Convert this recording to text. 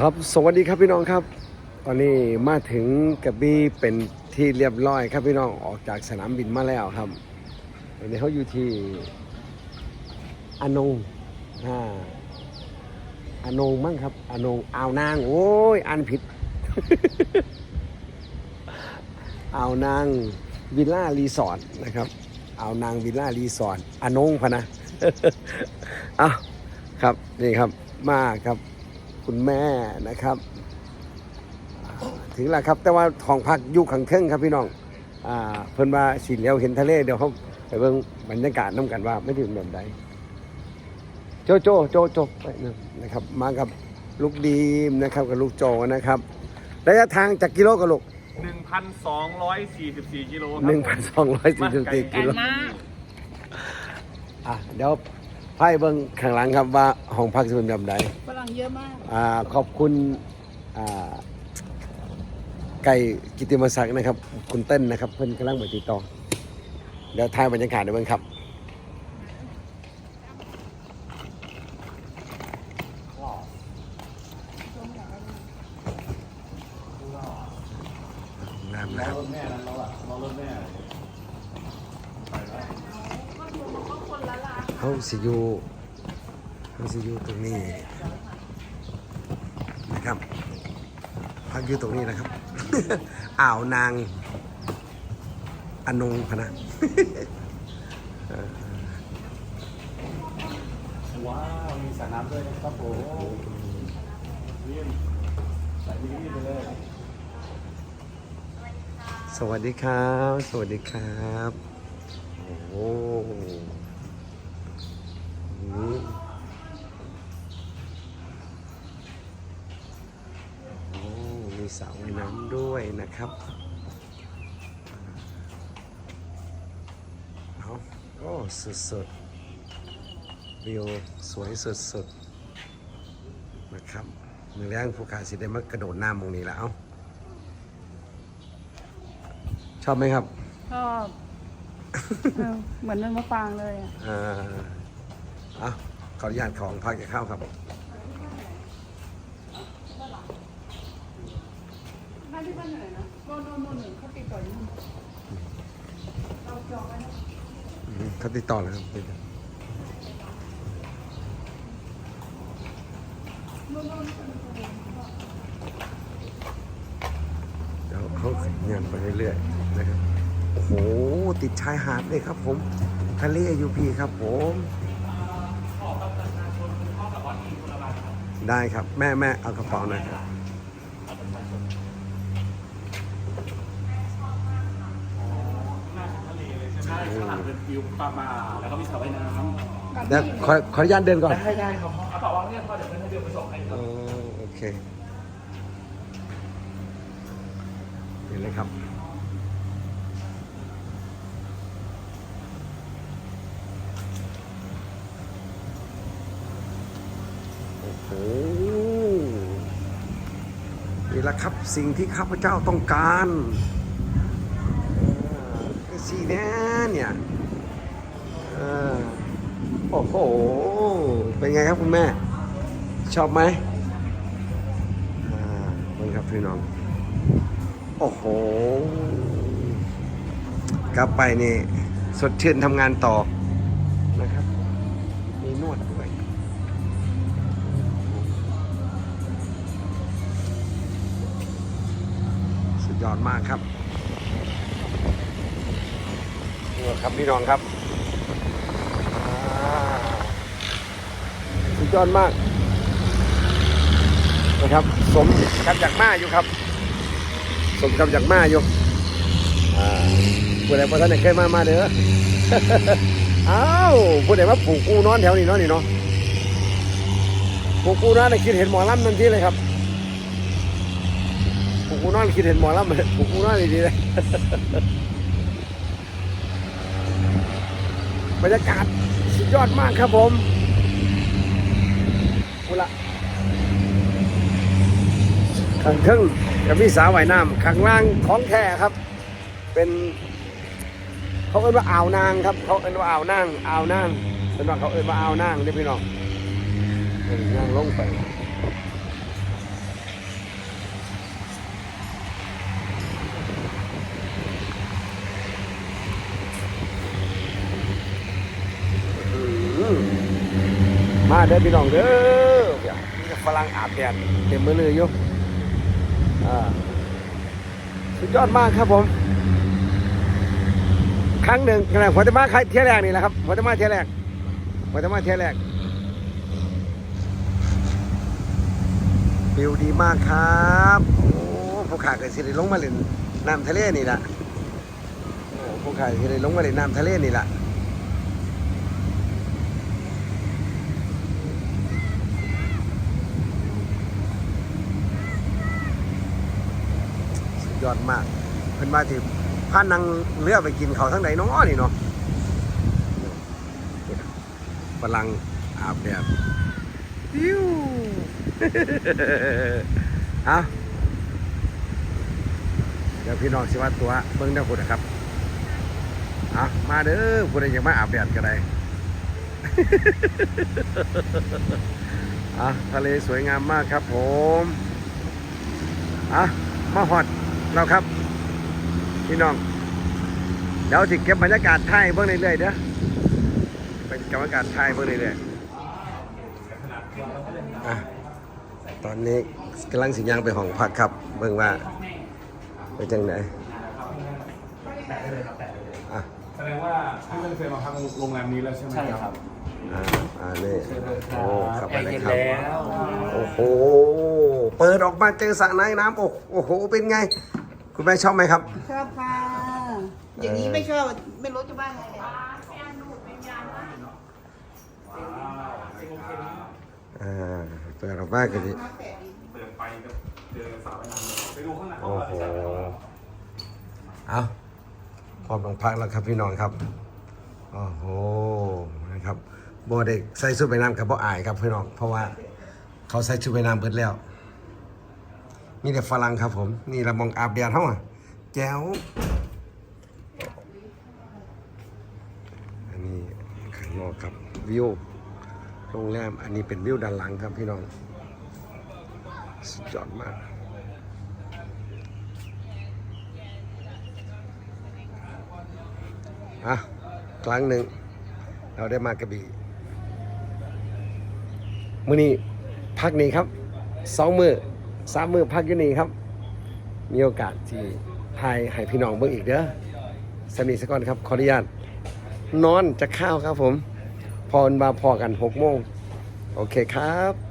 ครับสวัสดีครับพี่น้องครับ ตอนนี้มาถึงกระบี่เป็นที่เรียบร้อยครับพี่น้องออกจากสนามบินมาแล้วครับตอนนี้เขาอยู่ที่อนงอ่าอนงมั้งครับอนงอ่าวนาง โอ้ยอ่านผิดอ่าวนางวิลล่ารีสอร์ทนะครับอ่าวนางวิลล่ารีสอร์ทอนงพะนะอะครับนี่ครับมาครับ คุณแม่นะครับอ่าถึงแล้วครับ แต่ว่าทองพักอยู่ขังเครื่องครับพี่น้องอ่าเพิ่นว่าสีเหลียวเห็นทะเลเดี๋ยวเขาไปเบิ่งบรรยากาศน้ำกันว่าไม่ถึงแบบใดโจโจโจโจไปนะครับ มากับลูกดีมนะครับกับลูกโจนะครับระยะทางจากกิโลกับลูก1,244กิโลครัหนึ่งพันสองร้อยสี่สิบสี่กิโลมากอะเดี๋ยว ไพ่เบิ่งข้างหลังครับว่าห้องพักจะเป็นแบบใดฝรั่งเยอะมาก อ่าขอบคุณอ่าไก่กิติมศักดิ์นะครับ คุณเต้นนะครับ เพิ่นกำลังมาติดต่อเดี๋ยวถ่ายบรรยากาศเดี๋ยวเบิ่งครับน้ำน้ำ แม่นั้น เราอะเรารถแม่เขาสิอยู่เขาสิอยู่ตรงนี้นะครับพักอยู่ตรงนี้นะครับ อ่าวนางอนงพนะว้าวมีสระน้ำด้วยนะครับผมนี่ใส่บิกินี่ไปเลยสวัสดีครับ สวัสดีครับ โอ้ มโอ้มีสระว่ายน้ำด้วยนะครับเอาโอ้สุดๆวิวสวยสุดๆนะครับมือแรงผู้ขาสิได้มากระโดดน้ำตรงนี้แล้ว ชอบไหมครับ ชอบเออเหมือนมันมะปรางเลยอะอ่าอะ ขออนุญาตของพักจะเข้าวครับบ้านที่บ้านไหนนะโน่นโน่นโน่นหนึ่งเขาติดต่ออยู่นู่นเราจองไว้นะอืมเขาติดต่อแล้วครับติดต่อเดี๋ยวเขาเงินไปเรื่อยๆนะครับ โอ้โห ติดชายหาดเลยครับผม ทะเลยูพีครับผม ได้ครับ แม่แม่เอากระเป๋าหน่อยครับใช่ข้างหลังเป็นวิวปลามาแล้วก็มีสระว่ายน้ำเดี๋ยวขอขออนุญาตเดินก่อนได้ได้ครับเอาเปล่าวางเนี่ยพ่อเดี๋ยวเพื่อนให้เดินไปส่งให้เออโอเคเห็นเลยครับ โอ้โห นี่ แหละครับสิ่งที่ข้าพเจ้าต้องการอ่าก็สีแน่เนี่ยโอ้โห เป็นไงครับคุณแม่ ชอบไหมอ่านี่ครับพี่น้อง โอ้โห กลับไปนี่ สดชื่นทำงานต่อนะครับ ยอดมากครับนี่ครับพี่น้องครับสุดยอดมากนะครับสมกับจากมาอยู่ครับสมกับจากมาอยู่ผู้ใดพอท่านเคยมามาเด้ออ้าวผู้ใดมาปลูกกูนอนแถวนี้เนาะนี่เนาะปลูกกูนอนน่ะคิดเห็นหมอลำทันทีเลยครับ กูนอนคิดเห็นหมอลำเลยผมกูนอนดีๆเลยบรรยากาศสุดยอดมากครับผมกูละข้างเครื่องกับพี่สาว่ายน้ำข้างล่างของแท้ครับ เป็นเขาเอิ้นว่าอ่าวนางครับ เขาเอิ้นว่าอ่าวนางอ่าวนางเป็นว่าเขาเอิ้นว่าอ่าวนางเด้อพี่น้องเออนางลงไป เด้อพี่น้องเด้อมีฝรั่งอาบแดดเต็มมือเลยยู่อ่าสุดยอดมากครับผม ครั้งหนึ่งขณะหัวตะมาใครเที่ยแรกนี่แหละครับหัวตะมาเที่ยแรกหัวตะมาเที่ยแรกวิวดีมากครับโอ้ผู้ขาเกิดสิริลงมาเล่นน้ำทะเลนี่แหละโอ้ผู้ขาเกิดสิริลงมาเล่นน้ำทะเลนี่แหละ ยอดมาก เพิ่นมาที่พานังเรือไปกินเขาวทั้งไหนน้องอ้อนี่เนาะฝรั่งอาบแดดปิ้วเอาเดี๋ยวพี่น้องสิว่าตัวเบิ่งได้พุ่นนะครับเอามาเด้อพุ่นอยากมาอาบแดดก็ได้อะทะเลสวยงามมากครับผมอะมาฮอด แล้วครับ พี่น้อง เดี๋ยวสิเก็บบรรยากาศไทยเบิ่งเรื่อยๆเด้อเป็นกรรมการไทยเบิ่งเรื่อยๆอะตอนนี้กำลังสิย่างไปห้องพักครับ เบิ่งว่าเป็นจังไหนอะแสดงว่าพี่ไม่เคยมาพักโรงแรมนี้แล้วใช่ไหมใช่ครับอ่าอ่านี่โอ้ครับแอไปร์เลยเย็นครับแล้วโอ้โห เปิดออกมาเจอสระน้ำน้ำโอ้โอ้โห เป็นไง คุณแม่ชอบไหมครับ ชอบค่ะ อย่างนี้ไม่ชอบไม่รู้จะบ้าไงเนี่ยอ่าเปิดออกมากันดิเปิดไปก็เจอสาวน้ำไปดูข้างในโอ้โหเอาพร้อมลงพักแล้วครับพี่น้องครับโอ้โหนะครับโบเด็กใส่ชุดไปน้ำกับบ่อายครับพี่น้อง เพราะว่าเขาใส่ชุดไปน้ำเบิดแล้ว มีแต่ฝรั่งครับผม นี่เรามองอาบแดดเท่าอะแจ๋วอันนี้ข้างนอกครับวิวโรงแรมอันนี้เป็นวิวด้านหลังครับพี่น้องสุดยอดมากอะครั้งหนึ่งเราได้มากระบี่มื้อนี้พักนี้ครับสองมือ สามมือพักอยู่นี่ครับ มีโอกาสที่พายให้พี่น้องเบิ่งอีกเด้อสนิทสกอนครับ ขออนุญาตนอนจะข้าวครับผมพอมาพอกันหกโมง โอเคครับ